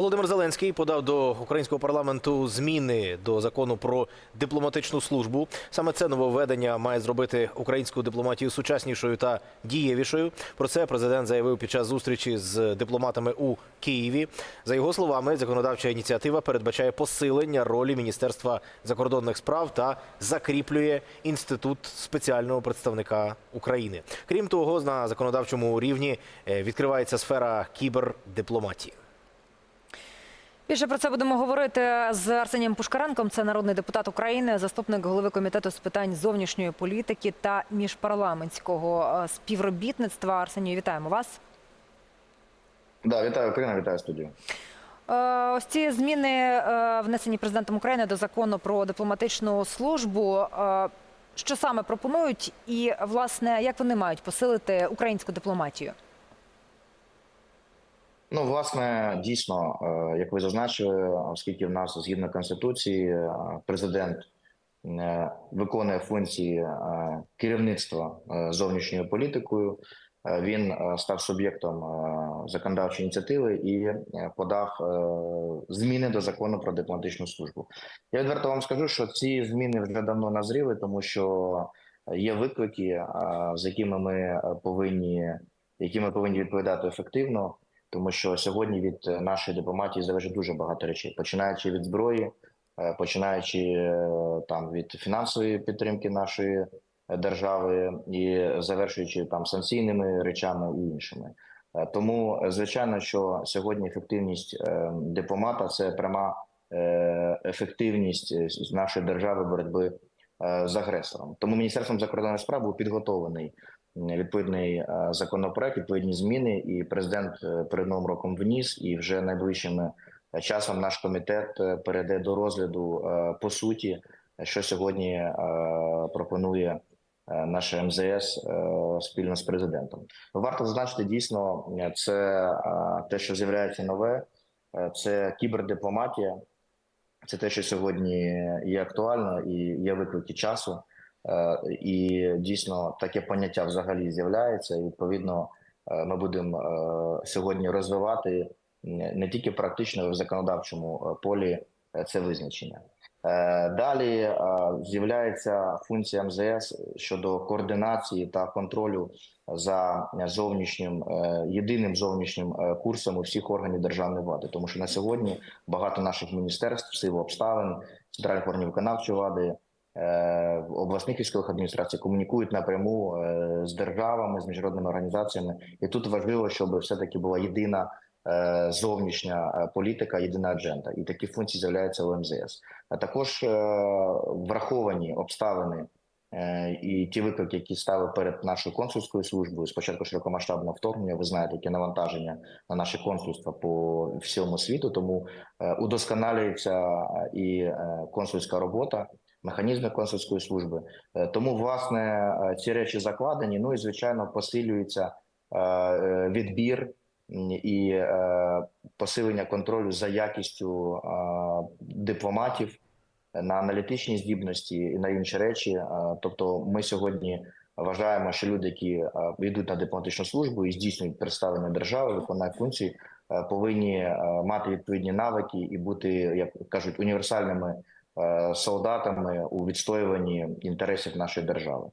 Володимир Зеленський подав до українського парламенту зміни до закону про дипломатичну службу. Саме це нововведення має зробити українську дипломатію сучаснішою та дієвішою. Про це президент заявив під час зустрічі з дипломатами у Києві. За його словами, законодавча ініціатива передбачає посилення ролі Міністерства закордонних справ та закріплює інститут спеціального представника України. Крім того, на законодавчому рівні е, відкривається сфера кібердипломатії. Більше про це будемо говорити з Арсенієм Пушкаренком. Це народний депутат України, заступник голови комітету з питань зовнішньої політики та міжпарламентського е, співробітництва. Арсенію, вітаємо вас. Да, вітаю Україна, вітаю студію. Е, Ось ці зміни е, внесені президентом України до закону про дипломатичну службу. Що саме пропонують, і власне як вони мають посилити українську дипломатію? Ну, власне, дійсно, е, як ви зазначили, оскільки в нас згідно конституції, е, президент е, виконує функції керівництва зовнішньою політикою, він став суб'єктом законодавчої ініціативи і подав зміни до закону про дипломатичну службу. Я відверто вам скажу, що ці зміни вже давно назріли, тому що є виклики, з якими ми повинні, які ми повинні відповідати ефективно. Тому що сьогодні від е, нашої дипломатії залежить дуже багато речей, починаючи від зброї, е, починаючи е, там від фінансової підтримки нашої держави і завершуючи там санкційними речами і іншими. Тому звичайно, що сьогодні ефективність дипломата це пряма ефективність нашої держави боротьби з агресором. Тому міністерством закордонних справ був підготовлений відповідний е, законопроект, відповідні зміни, і президент е, перед новим роком вніс, і вже найближчим е, часом наш комітет перейде до розгляду по суті, що сьогодні пропонує наше МЗС спільно з президентом. Варто зазначити дійсно, це те, що з'являється нове, це кібердипломатія. Це те, що сьогодні є актуально і є виклики часу. Е, і дійсно таке поняття взагалі з'являється. І відповідно е, ми будемо е, сьогодні розвивати не тільки практично в законодавчому полі це визначення. Далі з'являється функція МЗС щодо координації та контролю за зовнішнім єдиним зовнішнім курсом у всіх органів державної влади, тому що на сьогодні багато наших міністерств силу обставин центральних органів виконавчої влади обласних військових адміністрацій комунікують напряму е, з державами, з міжнародними організаціями, і тут важливо, щоб все таки була єдина е, зовнішня е, політика, єдина адженда, і такі функції з'являються у МЗС. А також е, враховані обставини. е, І ті виклики, які ставив перед нашою консульською службою, спочатку широкомасштабного вторгнення, ви знаєте, яке навантаження на наші консульства по всьому світу. Тому е, удосконалюється е, і е, консульська робота, механізми консульської служби. Е, Тому, власне, е, ці речі закладені. Ну і звичайно, посилюється е, відбір і посилення контролю за якістю дипломатів на аналітичні здібності і на інші речі. Тобто, ми сьогодні вважаємо, що люди, які йдуть на дипломатичну службу і здійснюють представлення держави, виконують функції, повинні мати відповідні навики і бути, як кажуть, універсальними солдатами у відстоюванні інтересів нашої держави.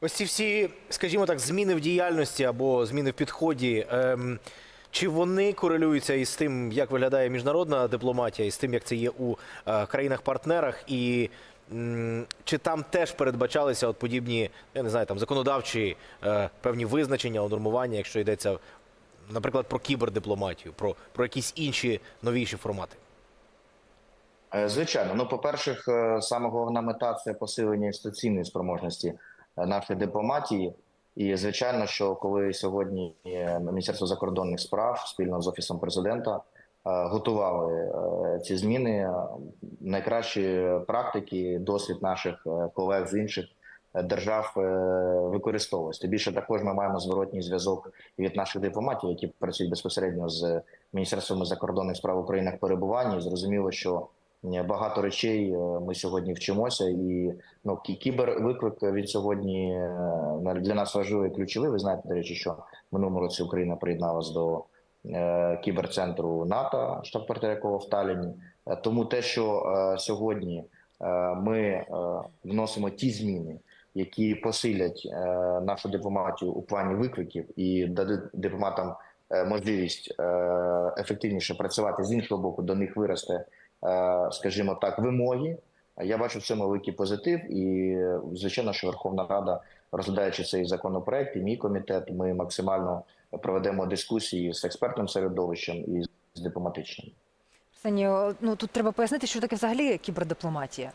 Ось ці всі, скажімо так, зміни в діяльності або зміни в підході. Ем, чи вони корелюються із тим, як виглядає міжнародна дипломатія, і з тим, як це є у е, країнах-партнерах, і чи там теж передбачалися от подібні, я не знаю, там законодавчі е, певні визначення, унормування, якщо йдеться, наприклад, про кібердипломатію, про, про якісь інші новіші формати? Е, Звичайно, ну по-перше, саме головна мета це посилення інституційної спроможності е, нашої дипломатії. І звичайно, що коли сьогодні е, Міністерство закордонних справ спільно з офісом президента е, готували е, ці зміни, е, найкращі практики, досвід наших е, колег з інших е, держав е. Більше також ми маємо зворотній зв'язок від наших дипломатів, які працюють безпосередньо з міністерством закордонних справ України в перебуванні. Зрозуміло, що Е, Багато речей е, ми сьогодні вчимося, і ну кібервиклик він сьогодні е, для нас важливий і ключовий. Ви знаєте, до речі, що минулому році Україна приєдналась до е, кіберцентру НАТО, штаб-квартира якого в Талліні. Е, Тому те, що е, сьогодні е, ми е, вносимо ті зміни, які посилять е, нашу дипломатію у плані викликів і дадуть дипломатам е, можливість е, ефективніше працювати з іншого боку, до них виросте, е, скажімо так, вимоги. Я бачу в цьому великий позитив, і е, звичайно, що Верховна Рада, розглядаючи цей законопроект, і мій комітет, ми максимально проведемо дискусії з експертним середовищем і з дипломатичним. Арсенію, ну тут треба пояснити, що таке взагалі кібердипломатія.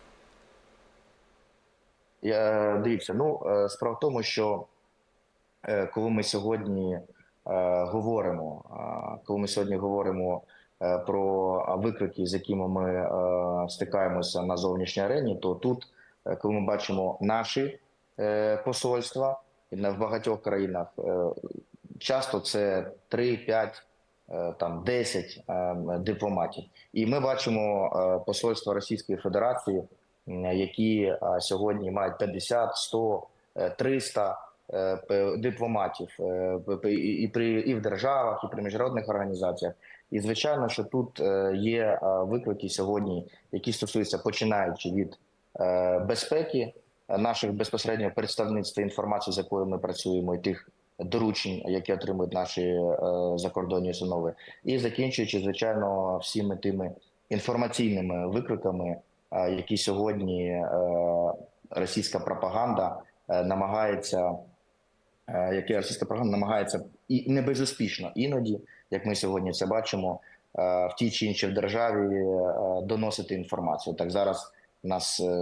Я, дивіться, ну е, справа в тому, що е, коли ми сьогодні е, говоримо, е, коли ми сьогодні говоримо е, про виклики, з якими ми е, стикаємося на зовнішній арені, то тут, е, коли ми бачимо наші е, посольства в багатьох країнах, е, часто це 3-5, е, там 10 е, дипломатів, і ми бачимо е, посольство Російської Федерації які е, сьогодні мають 50, 100, е, 300 е, п- дипломатів е, п- п- і при і в державах, і при міжнародних організаціях. І звичайно, що тут е, є е, виклики сьогодні, які стосуються починаючи від е, безпеки е, наших безпосередньо представництв інформації, з якою ми працюємо, і тих доручень, які отримують наші е, закордонні установи, і закінчуючи, звичайно, всіми тими інформаційними викликами, е, які сьогодні е, російська пропаганда е, намагається, е, які російська пропаганда намагається і не безуспішно іноді, як ми сьогодні це бачимо, е, в тій чи іншій державі е, доносити інформацію. Так зараз нас е,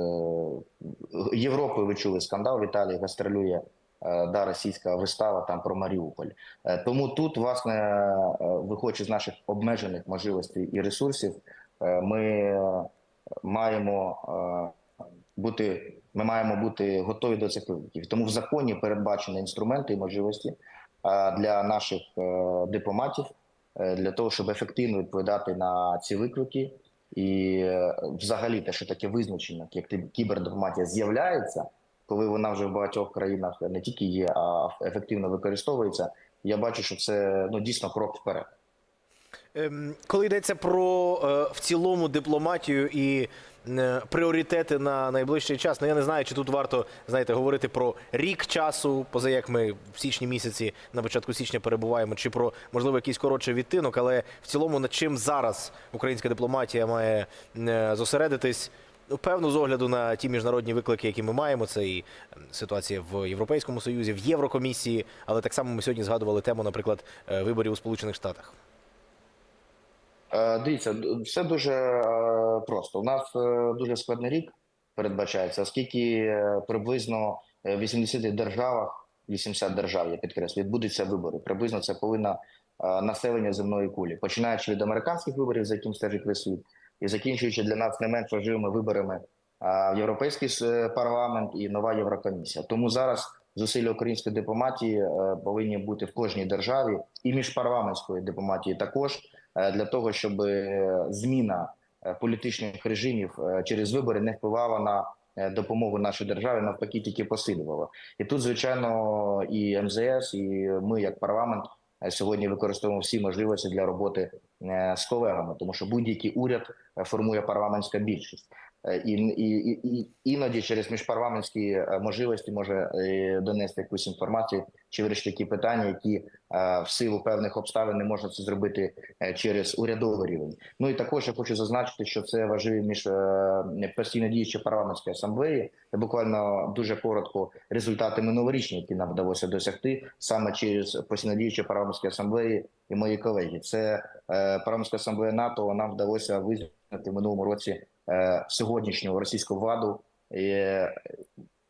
Європою ви чули скандал. В Італії гастролює е, да, російська вистава там про Маріуполь. Е, Тому тут, власне, е, виходячи з наших обмежених можливостей і ресурсів, е, ми е, маємо е, бути. Ми маємо бути готові до цих викликів. Тому в законі передбачені інструменти і можливості е, для наших е, дипломатів е, для того, щоб ефективно відповідати на ці виклики. І взагалі те, що таке визначення, як кібердипломатія з'являється, коли вона вже в багатьох країнах не тільки є, а ефективно використовується. Я бачу, що це ну дійсно крок вперед. Ем, Коли йдеться про в цілому дипломатію і пріоритети на найближчий час, ну я не знаю, чи тут варто знаєте говорити про рік часу, поза як ми в січні місяці на початку січня перебуваємо, чи про можливо якийсь коротший відтинок, але в цілому над чим зараз українська дипломатія має е, зосередитись. Ну, певно, з огляду на ті міжнародні виклики, які ми маємо, це і ем, ситуація в Європейському Союзі, в Єврокомісії, але так само ми сьогодні згадували тему, наприклад, е, виборів у Сполучених Штатах. Е, Дивіться, все дуже е, просто. У нас е, дуже складний рік передбачається, оскільки е, приблизно е, в 80 державах, 80 держав, я підкреслю, відбудуться вибори. Приблизно це половина е, населення земної кулі, починаючи від американських виборів, за яким стежить весь світ, і закінчуючи для нас не менш важливими виборами в європейський парламент і нова Єврокомісія. Тому зараз зусилля української дипломатії повинні бути в кожній державі і міжпарламентської дипломатії також для того, щоб зміна політичних режимів е, через вибори не впливала на е, допомогу нашій державі, навпаки, тільки посилювала. І тут, звичайно, і МЗС, і ми, як парламент, е, сьогодні використовуємо всі можливості для роботи е, з колегами, тому що будь-який уряд е, формує парламентська більшість. Е, І, і, і, іноді через міжпарламентські е, можливості може е, донести якусь інформацію чи вирішити такі питання, які в силу певних обставин не можна це зробити через урядовий рівень. Ну і також я хочу зазначити, що це важливі між постійно діючі парламентської асамблеї. Буквально дуже коротко результати минулорічні, які нам вдалося досягти саме через постійно діючі парламентські асамблеї і мої колеги. Це парламентська асамблея НАТО. Нам вдалося визнати в минулому році сьогоднішню російську владу. е,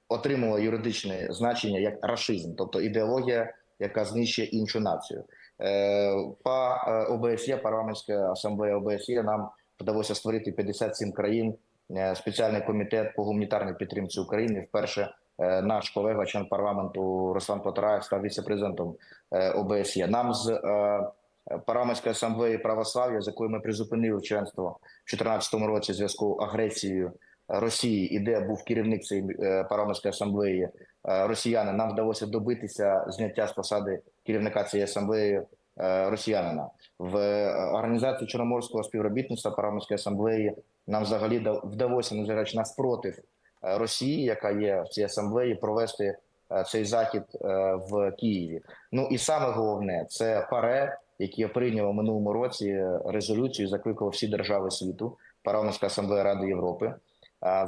Отримала юридичне значення як рашизм, тобто ідеологія, яка знищує іншу націю. Е, По е, ОБСЄ, парламентська асамблея ОБСЄ, нам вдалося створити 57 країн е, спеціальний комітет по гуманітарній підтримці України. Вперше е, наш колега, член парламенту Руслан Потараєв, став віце-президентом е, ОБСЄ. Нам з е, парламентської асамблеї православ'я, з якою ми призупинили членство в 2014 році в зв'язку агресією Росії, і де був керівник цієї е, парламентської асамблеї е, росіяни, нам вдалося добитися зняття з посади керівника цієї асамблеї е, росіянина. В організації Чорноморського співробітництва парламентської асамблеї нам взагалі да- вдалося, незважаючи на спротив Росії, яка є в цій асамблеї, провести цей захід в Києві. Ну і саме головне це ПАРЕ, яке прийняло минулому році е, резолюцію, закликало всі держави світу, парламентська асамблея Ради Європи. е,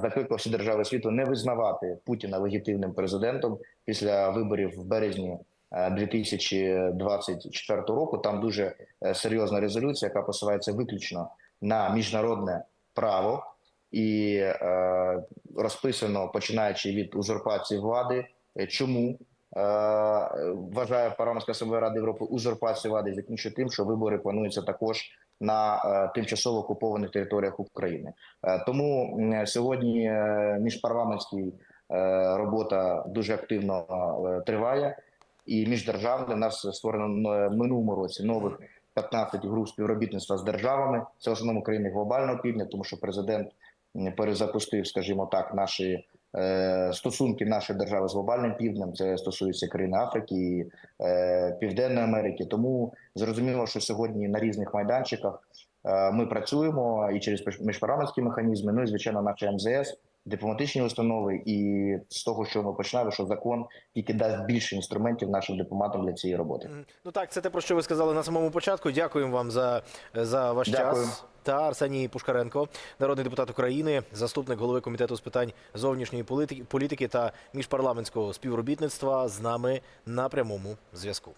Закликав всі держави світу не визнавати Путіна легітимним президентом після виборів в березні е, 2024 року. Там дуже е, серйозна резолюція, яка посилається виключно на міжнародне право і е, розписано починаючи від узурпації влади. Е, Чому е, вважає парламентська асамблея Ради Європи узурпацію влади, закінчує тим, що вибори плануються також на е, тимчасово окупованих територіях України. Е, тому сьогодні е, міжпарламентський е, робота дуже активно е, триває, і міждержавне у нас створено е, в минулому році нових 15 груп співробітництва з державами. Це в основному країни глобального півдня, тому що президент перезапустив, скажімо так, наші е, стосунки нашої держави з глобальним півднем. Це стосується країн Африки і е, Південної Америки. Тому зрозуміло, що сьогодні на різних майданчиках е, ми працюємо і через міжпарламентські механізми. Ну і звичайно, наше МЗС, дипломатичні установи. І з того, що ми починали, що закон тільки дасть більше інструментів нашим дипломатам для цієї роботи. Ну так, це те, про що ви сказали на самому початку. Дякуємо вам за, за ваш Дякую. час. Та Арсеній Пушкаренко, народний депутат України, заступник голови комітету з питань зовнішньої політики, політики та міжпарламентського співробітництва з нами на прямому зв'язку.